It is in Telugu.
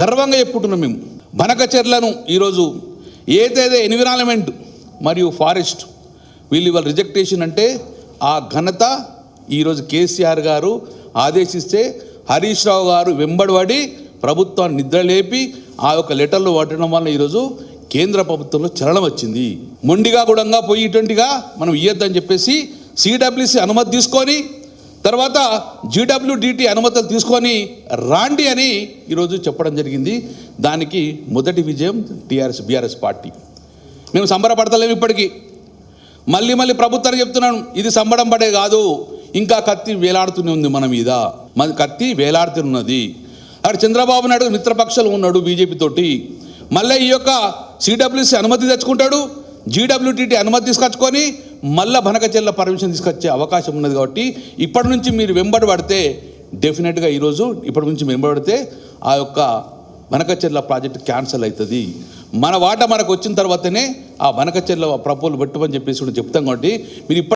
గర్వంగా చెప్పుకుంటున్నాం మేము. బనకచెర్లను ఈరోజు ఏదైతే ఎన్విరాన్మెంట్ మరియు ఫారెస్ట్ వీళ్ళు ఇవాళ రిజెక్టేషన్ అంటే ఆ ఘనత ఈరోజు కేసీఆర్ గారు ఆదేశిస్తే హరీష్ రావు గారు వెంబడిపడి ప్రభుత్వాన్ని నిద్రలేపి ఆ యొక్క లెటర్లు పట్టడం వల్ల ఈరోజు కేంద్ర ప్రభుత్వంలో చలనం వచ్చింది. మొండిగా గుడంగా పోయి ఇటువంటిగా మనం ఇయ్యొద్దని చెప్పేసి సిడబ్ల్యూసి అనుమతి తీసుకొని తర్వాత జీడబ్ల్యూడిటి అనుమతులు తీసుకొని రాండి అని ఈరోజు చెప్పడం జరిగింది. దానికి మొదటి విజయం టీఆర్ఎస్ బీఆర్ఎస్ పార్టీ. మేము సంబరపడతలేము ఇప్పటికీ. మళ్ళీ మళ్ళీ ప్రభుత్వానికి చెప్తున్నాను ఇది సంబడం పడే కాదు ఇంకా కత్తి వేలాడుతూనే ఉంది మన మీద. మన కత్తి వేలాడుతున్నది. అక్కడ చంద్రబాబు నాయుడు మిత్రపక్షాలు ఉన్నాడు బీజేపీ తోటి. మళ్ళీ ఈ యొక్క సిడబ్ల్యూసి అనుమతి తెచ్చుకుంటాడు జీడబ్ల్యూటీటీ అనుమతి తీసుకొచ్చుకొని మళ్ళా భనకచెల్ల పర్మిషన్ తీసుకొచ్చే అవకాశం ఉన్నది కాబట్టి ఇప్పటి నుంచి మీరు వెంబడి పడితే డెఫినెట్గా ఈరోజు ఇప్పటి నుంచి వెంబడితే ఆ యొక్క వనకచెర్ల ప్రాజెక్ట్ క్యాన్సిల్ అవుతుంది. మన వాట మనకు వచ్చిన తర్వాతనే ఆ వనకచెర్ల ప్రపోజల్ పెట్టమని చెప్పేసి చెప్తాం కాబట్టి మీరు